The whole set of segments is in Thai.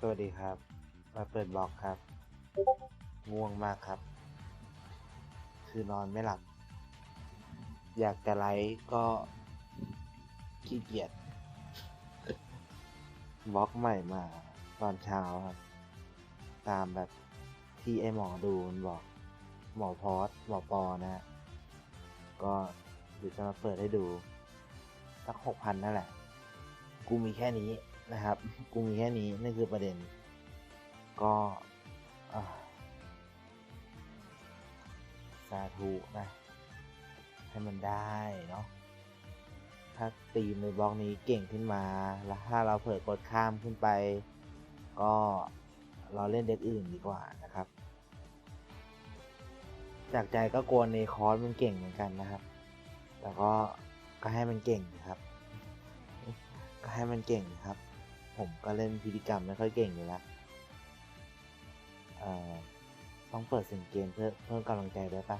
สวัสดีครับ มาเปิดบล็อกครับ ง่วงมากครับ คือนอนไม่หลับ อยากจะไลฟ์ก็ขี้เกียจบล็อกใหม่มาตอนเช้าครับ ตามแบบที่ไอหมอดูมันบอก หมอพอสหมอปอนะฮะก็เดี๋ยวจะมาเปิดให้ดู สักหกพันนั่นแหละ กูมีแค่นี้ นะครับ กูมีแค่นี้นั่นคือประเด็น ก็สาธุนะ ให้มันได้เนาะถ้าตีมในบล็อกนี้เก่งขึ้นมา แล้วถ้าเราเผลอกดข้ามขึ้นไป ก็เราเล่นเด็กอื่นดีกว่านะครับ จากใจก็กลัวในคอร์สมันเก่งเหมือนกันนะครับ แต่ก็ก็ให้มันเก่งนะครับ ก็ให้มันเก่งนะครับ ผมก็เล่นพิธีกรรมไม่ค่อยเก่งอยู่แล้วเอ่อต้องเปิดเสียงเกมเพื่อเพิ่มกำลังใจด้วยปะ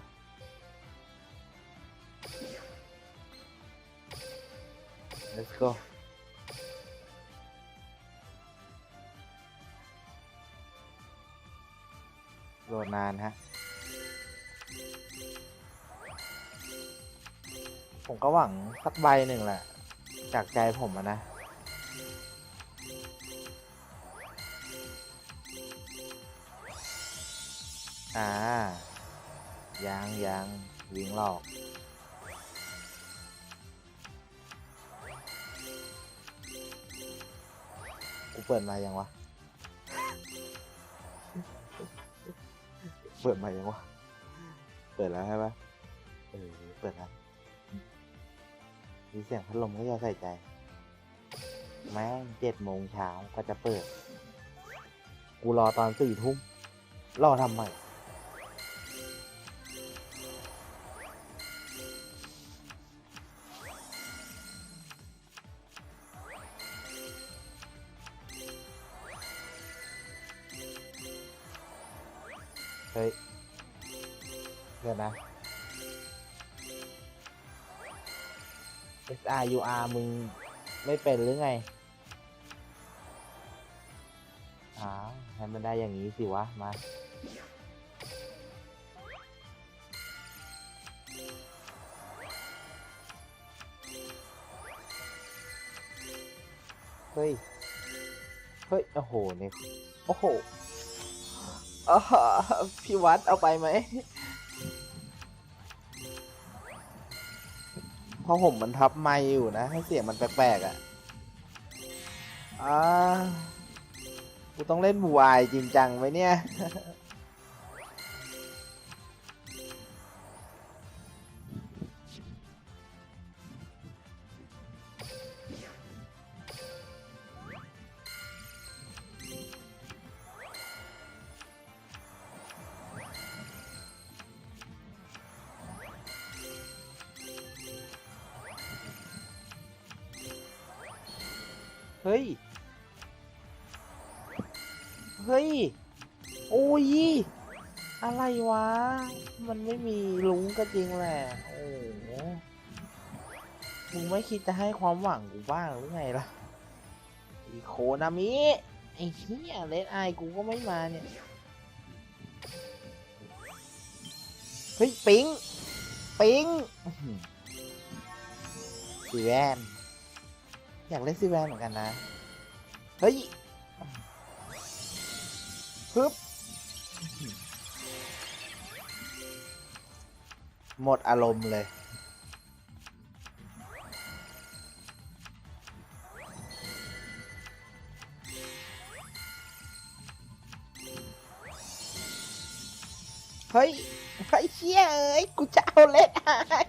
let's go โหลดนานฮะ ผมก็หวังสักใบหนึ่งแหละ จากใจผมอะนะ อ่ายังยังวิ่งหลอกกูเปิดมายังวะ เปิดมายังวะ เปิดแล้วใช่ปะเออ เปิดแล้ว มีเสียงพัดลมก็อย่าใส่ใจ แม่งเจ็ดโมงเช้าก็จะเปิด กูรอตอนสี่ทุ่ม รอทำไม เฮ้ยเดี๋ยวนะ S R U R มึงไม่เป็นหรือไงอ้าวให้มันได้อย่างนี้สิวะ มา เฮ้ย เฮ้ย โอ้โหเนี่ยโอ้โห อ๋อพี่วัดเอาไปไหมเพราะผมมันทับไม่อยู่นะ ให้เสียงมันแปลกๆอะ อ่า กูต้องเล่นบูอายจริงจังไหมเนี่ย เฮ้ย เฮ้ย โอ้ย อะไรวะ มันไม่มีลุงก็จริงแหละ โอ้โหมึงไม่คิดจะให้ความหวังกูบ้างหรือไงล่ะอีโคนามิ ไอ้เหี้ยเลนไอกูก็ไม่มาเนี่ย เฮ้ย ปิง ปิงสีแวน อยากเล่นซีแวนเหมือนกันนะ เฮ้ยปึ๊บหมดอารมณ์เลย เฮ้ยไอ้เชี่ยเอ้ย กูจะเอาเล่นไอ้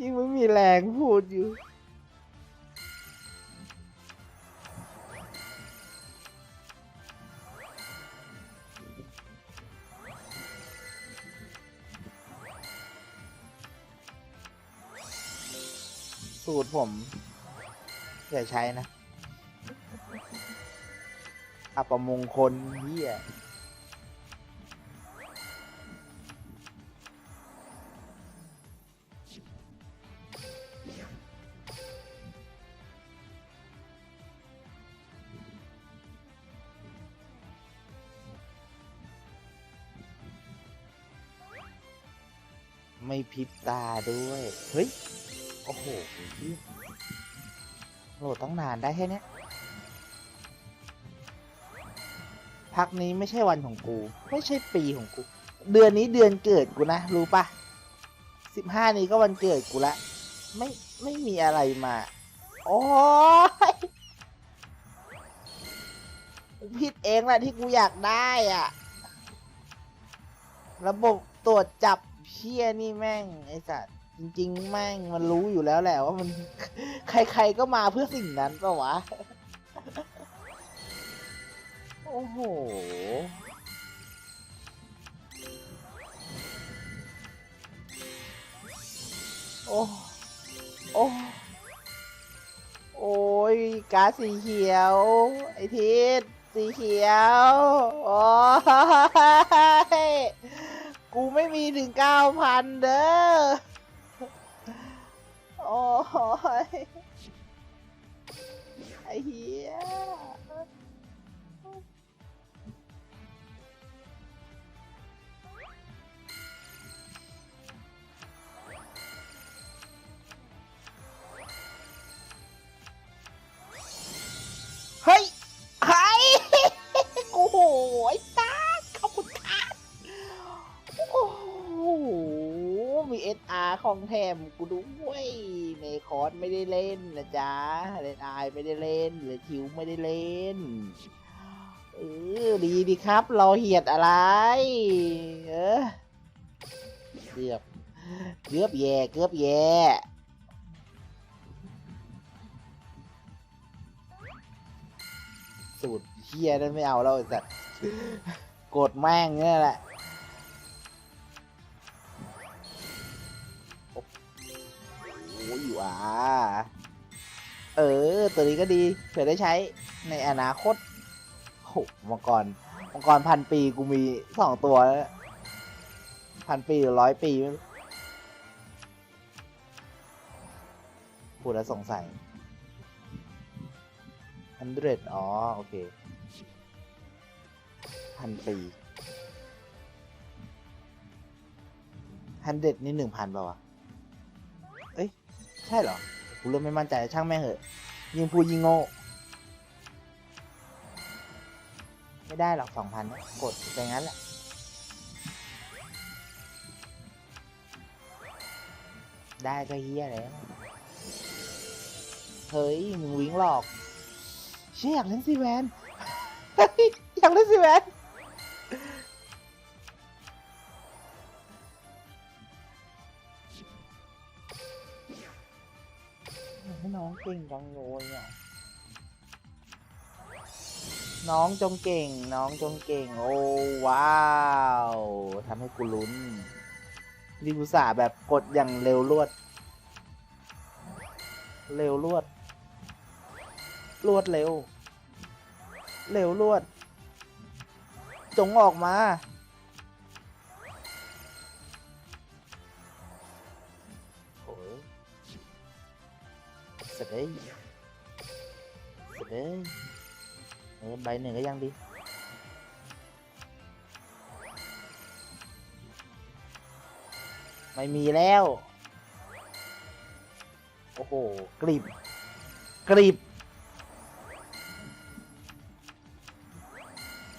ยิ่งไม่มีแรงพูดอยู่ สูตรผม อย่าใช้นะ อัปมงคลเฮีย ไม่พริบตาด้วย เฮ้ย โอ้โหโหลดตั้งนานได้แค่เนี้ยพักนี้ไม่ใช่วันของกู ไม่ใช่ปีของกู เดือนนี้เดือนเกิดกูนะ รู้ปะสิบห้านี้ก็วันเกิดกูละ ไม่ไม่มีอะไรมา โอ้ยผิดเองแหละที่กูอยากได้อะระบบตรวจจับ เพี้ยนี่แม่งไอ้สัตว์จริง ๆ แม่งมันรู้อยู่แล้วแหละว่ามัน ใครๆก็มาเพื่อสิ่งนั้นปะวะ โอ้โหโอ้โอ้โอ้ยกาสีเขียว ไอทิศสีเขียว โอ้ย กูไม่มีถึงเก้าพันเด้อ โอ้ย ไอ้เหี้ย ของแถมกูด้วยในคอร์สไม่ได้เล่นนะจ๊ะเลนไอไม่ได้เล่นหรือทิวไม่ได้เล่นเออดีดีครับ เราเหียดอะไร เออเกือบเกือบแย่เกือบแย่สูตรเฮียนั้นไม่เอาแล้วไอ้สัตว์กดแม่งเนี่ยแหละ ตัวนี้ก็ดีเผื่อได้ใช้ในอนาคตโหมังกรมังกรพันปีกูมีสองตัวแล้วพันปีหรือร้อยปีพูดแล้วสงสัย hundred อ๋อ โอเค พันปี hundred นี่หนึ่งพันป่าวะ เอ้ย ใช่เหรอกูเริ่มไม่มั่นใจช่างแม่เหอะ ยิงพูดยิงโง่ ไม่ได้หรอกสองพันกดไปงั้นแหละ ได้ก็เฮียแล้วเฮ้ยมึงวิ่งหลอก เชี่ยอยากเล่นซีแวน อยากเล่นซีแวน น้องเก่งจังเลยอะน้องจงเก่ง น้องจงเก่ง โอ้ว้าวทำให้กูลุ้นดิวสาแบบกดอย่างเร็วรวด เร็วรวด รวดเร็ว เร็วรวด จงออกมา เสร็จเลยสร็จเลยเออใบหนึ่งก็ยังดีไม่มีแล้ว โอ้โหกริบกริบ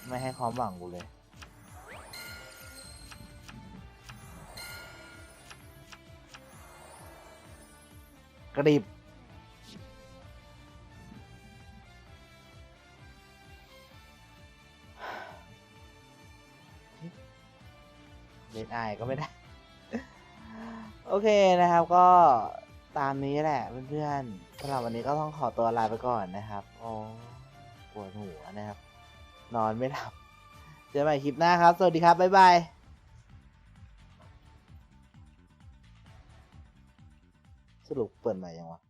ไม่ให้ความหวังกูเลยกริบ อายก็ไม่ได้ โอเคนะครับก็ตามนี้แหละเพื่อนๆสำหรับวันนี้ก็ต้องขอตัวลาไปก่อนนะครับ โอ้ปวดหัวนะครับ นอนไม่หลับ เจอกันใหม่คลิปหน้าครับ สวัสดีครับ บ๊ายบายสรุปเปิดใหม่ยังวะ